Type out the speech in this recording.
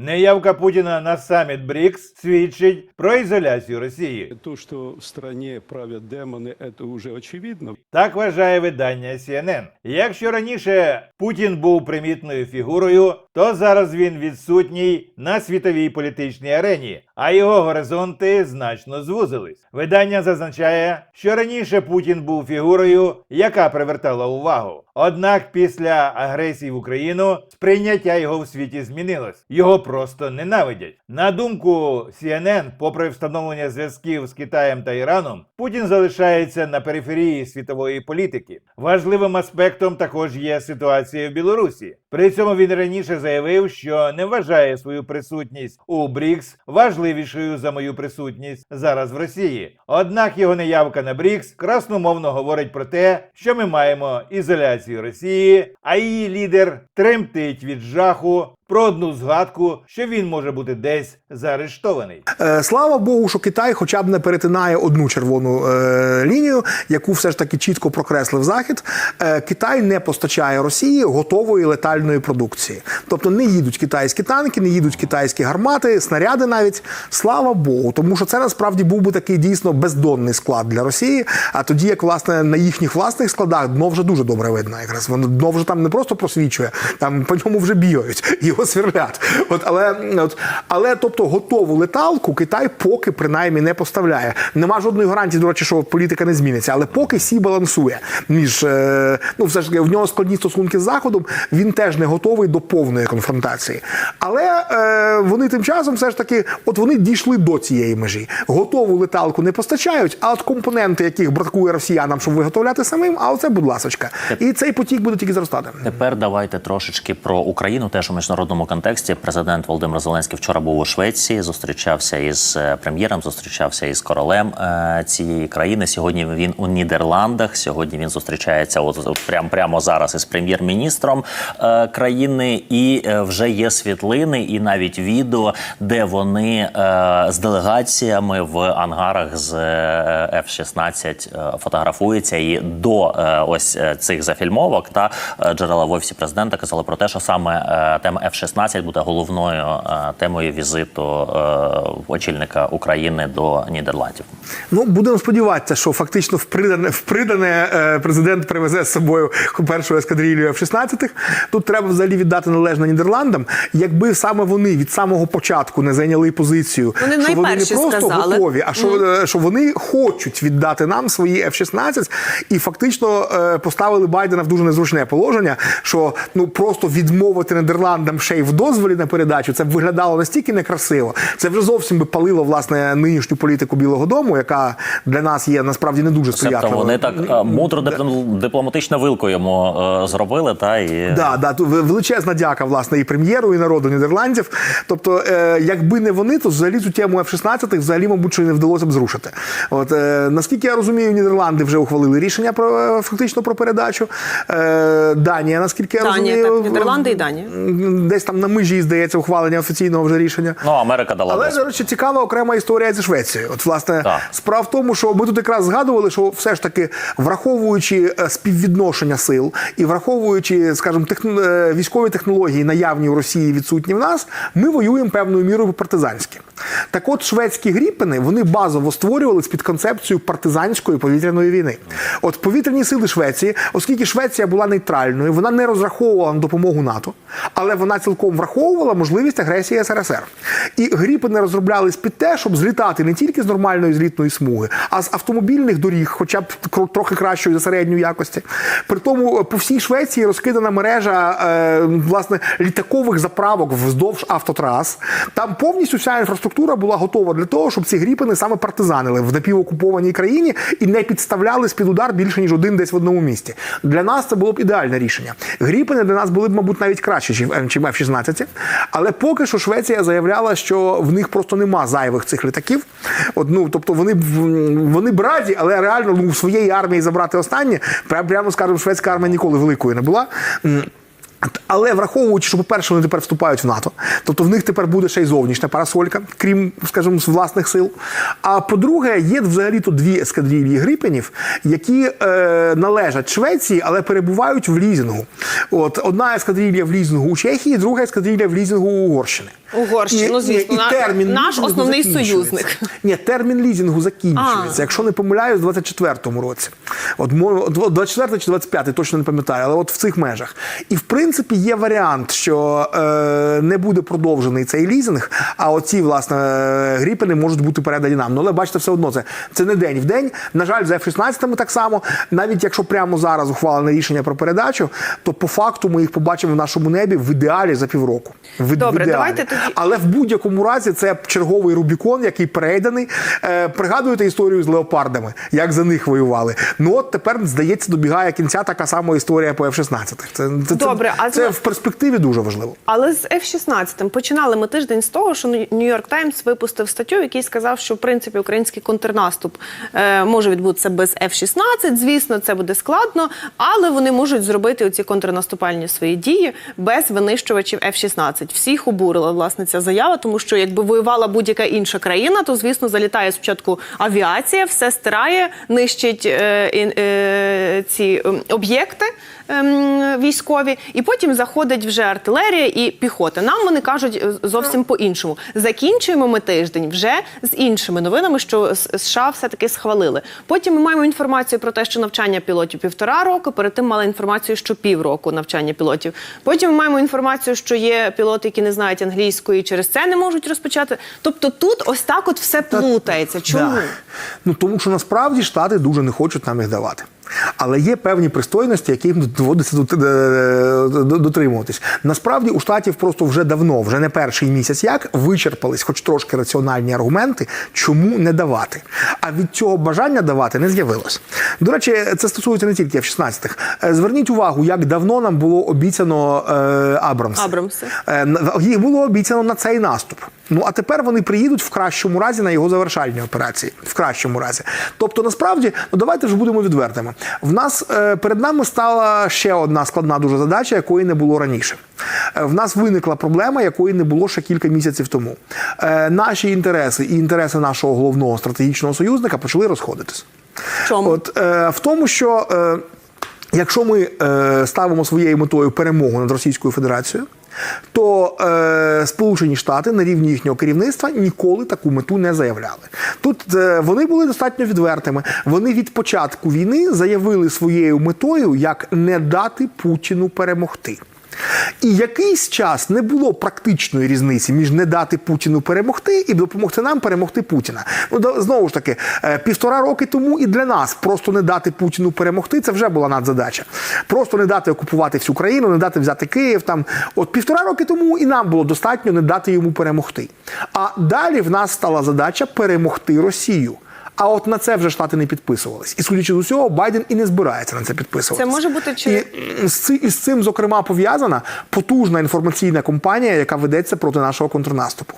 Неявка Путіна на саміт БРІКС свідчить про ізоляцію Росії. То, що в стране правлять демони, це вже очевидно. Так вважає видання CNN. Якщо раніше Путін був примітною фігурою, то зараз він відсутній на світовій політичній арені, а його горизонти значно звузились. Видання зазначає, що раніше Путін був фігурою, яка привертала увагу. Однак після агресії в Україну сприйняття його в світі змінилось. Його просто ненавидять. На думку CNN, попри встановлення зв'язків з Китаєм та Іраном, Путін залишається на периферії світової політики. Важливим аспектом також є ситуація в Білорусі. При цьому він раніше заявив, що не вважає свою присутність у БРІКС важливішою за мою присутність зараз в Росії. Однак його неявка на БРІКС красномовно говорить про те, що ми маємо ізоляцію Росії, а її лідер тремтить від жаху про одну згадку, що він може бути десь заарештований. Е, Слава Богу, що Китай хоча б не перетинає одну червону е, лінію, яку все ж таки чітко прокреслив Захід. Е, Китай не постачає Росії готової летальної продукції. Тобто не їдуть китайські танки, не їдуть китайські гармати, снаряди навіть. Слава Богу, тому що це насправді був би такий дійсно бездонний склад для Росії. А тоді, як власне на їхніх власних складах дно вже дуже добре видно. Якраз воно дно вже там не просто просвічує, там по ньому вже бігають, його сверлять. От але от але тобто готову леталку Китай поки принаймні не поставляє. Нема жодної гарантії, до речі, що політика не зміниться, але поки сі балансує між е, ну все ж в нього складні стосунки з заходом. Він теж не готовий до повної конфронтації. Але е, вони тим часом все ж таки, от вони дійшли до цієї межі. Готову леталку не постачають, а от компоненти, яких бракує росіянам, щоб виготовляти самим, а оце, будь ласочка. І цей потік буде тільки зростати. Тепер давайте трошечки про Україну. Теж у міжнародному контексті президент Володимир Зеленський вчора був у Швеції, зустрічався із е, прем'єром, зустрічався із королем е, цієї країни. Сьогодні він у Нідерландах. Сьогодні він зустрічається от, прям прямо зараз із прем'єр-міністром е, країни. І е, вже є світлини, і навіть відео, де вони е, з делегаціями в ангарах з е, F-16 е, фотографуються. І до е, ось е, цих зафільмовок та джерела в офісі президента казали про те, що саме е, тема F-16 буде головною е, темою візиту е, очільника України до Нідерландів. Ну, будемо сподіватися, що фактично в придане, в придане е, президент привезе з собою першу ескадрилью F-16. Тут треба взагалі віддати належне Нідерландам. Якби саме вони від самого початку не зайняли позицію, Вони що вони не просто сказали. готові, а що, е, що вони хочуть віддати нам свої F-16 і фактично поставили Байдена в дуже незручне положення, що ну просто відмовити Нідерландам ще й в дозволі на передачу, це б виглядало настільки некрасиво. Це вже зовсім би палило власне нинішню політику Білого Дому, яка для нас є насправді не дуже сприятливою. вони так е, мудро диплом- дипломатичну вилку йому е, зробили, та і Да, да, величезна дяка власне і прем'єру, і народу Нідерландів. Тобто, е, якби не вони, то взагалі цю тему F-16 взагалі, мабуть, що й не вдалося б зрушити. От наскільки я розумію, Нідерланди вже ухвалили рішення про фактично про передачу. Данія, наскільки я Данія, розумію, так, Нідерланди і Данія. Десь там на межі здається ухвалення офіційного вже рішення. ну Америка дала Але, до речі, цікава окрема історія зі Швецією. От, власне, Так. справа в тому, що ми тут якраз згадували, що все ж таки, враховуючи е, співвідношення сил і враховуючи, скажімо, техн... е, військові технології, наявні в Росії, відсутні в нас, ми воюємо певною мірою партизанськи. Так от шведські гріпени вони базово створювались під концепцію партизанської повітряної війни. От повітряні сили Швеції, оскільки Швеція була нейтральною, вона не розраховувала на допомогу НАТО, але вона цілком враховувала можливість агресії СРСР. І гріпени розроблялись під те, щоб злітати не тільки з нормальної злітної смуги, а з автомобільних доріг, хоча б трохи кращої за середньої якості. При тому е, по всій Швеції розкидана мережа е, власне літакових заправок вздовж автотрас. Там повністю вся інфраструктура була готова для того, щоб ці гріпени саме партизанили в напівокупованій країні і не підставлялись під удар більше ніж один десь в одному місті. Для нас це було б ідеальне рішення. Гріпени для нас були б, мабуть, навіть краще, чим чим F-16. Але поки що Швеція заявляла, що в них просто нема зайвих цих літаків. От, ну, тобто вони вони б раді, але реально ну, своєї армії забрати останнє, прямо скажемо, шведська армія ніколи великою не була. Але враховуючи, що, по-перше, вони тепер вступають в НАТО, тобто в них тепер буде ще й зовнішня парасолька, крім, скажімо, з власних сил. А по-друге, є взагалі то дві ескадрилі грипенів, які е, належать Швеції, але перебувають в лізінгу. От одна ескадрилія в лізінгу у Чехії, друга ескадрилія в лізінгу у Угорщини. Угорщину, звісно, на- наш основний союзник. Ні, термін лізінгу закінчується. А. Якщо не помиляюсь, в 24-му році. От мо- 24 чи 25, точно не пам'ятаю, але от в цих межах. І в принципі є варіант, що е, не буде продовжений цей лізинг, а оці, власне, гріпени можуть бути передані нам. Ну, але бачите, все одно це, це не день в день. На жаль, з F-16 так само. Навіть якщо прямо зараз ухвалене рішення про передачу, то по факту ми їх побачимо в нашому небі в ідеалі за півроку. В, Добре, в ідеалі. давайте тоді- Але в будь-якому разі це черговий Рубікон, який перейданий. Е, пригадуєте історію з леопардами, як за них воювали. Ну от тепер, здається, добігає кінця така сама історія по F-16. Це, це, Добре, це, а це в перспективі дуже важливо. Але з F-16 починали ми тиждень з того, що Нью-Йорк Таймс випустив статтю, в якій сказав, що в принципі український контрнаступ е, може відбутися без F-16. Звісно, це буде складно, але вони можуть зробити оці контрнаступальні свої дії без винищувачів F-16. Всіх обурила власне ця заява, тому що якби воювала будь-яка інша країна, то звісно залітає спочатку авіація, все стирає, нищить е, е, ці ем, об'єкти військові, і потім заходить вже артилерія і піхота. Нам вони кажуть е, зовсім по-іншому. Закінчуємо ми тиждень вже з іншими новинами, що США все-таки схвалили. Потім ми маємо інформацію про те, що навчання пілотів півтора року. Перед тим мали інформацію, що півроку навчання пілотів. Потім ми маємо інформацію, що є пілоти, які не знають англійської, і через це не можуть розпочати. Тобто тут ось так от все плутається. Чому? Да. Ну тому що насправді штати дуже не хочуть нам їх давати. Але є певні пристойності, які їм доводиться е, до- дотримуватись. Насправді у штатів просто вже давно, вже не перший місяць, як вичерпались, хоч трошки раціональні аргументи, чому не давати. А від цього бажання давати не з'явилось. До речі, це стосується не тільки F-16. Е, Зверніть увагу, як давно нам було обіцяно е, Абрамси. Абрамси. Е, Їх було обіцяно на цей наступ. Ну а тепер вони приїдуть в кращому разі на його завершальні операції. В кращому разі. Тобто, насправді, ну давайте вже будемо відвертими. В нас е, перед нами стала ще одна складна дуже задача, якої не було раніше. Е, в нас виникла проблема, якої не було ще кілька місяців тому. Е, наші інтереси і інтереси нашого головного стратегічного союзника почали розходитись. Чому? От в тому, що якщо ми е, ставимо своєю метою перемогу над Російською Федерацією, то е, Сполучені Штати на рівні їхнього керівництва ніколи таку мету не заявляли. Тут е, вони були достатньо відвертими. Вони від початку війни заявили своєю метою, як не дати Путіну перемогти. І якийсь час не було практичної різниці між не дати Путіну перемогти і допомогти нам перемогти Путіна. Ну знову ж таки, е, півтора роки тому і для нас просто не дати Путіну перемогти. Це вже була надзадача. Просто не дати окупувати всю країну, не дати взяти Київ. Там от півтора роки тому і нам було достатньо не дати йому перемогти. А далі в нас стала задача перемогти Росію. А от на це вже штати не підписувались. І судячи з усього, Байден і не збирається на це підписуватися. Це може бути чи- І з ци- із цим, зокрема, пов'язана потужна інформаційна кампанія, яка ведеться проти нашого контрнаступу.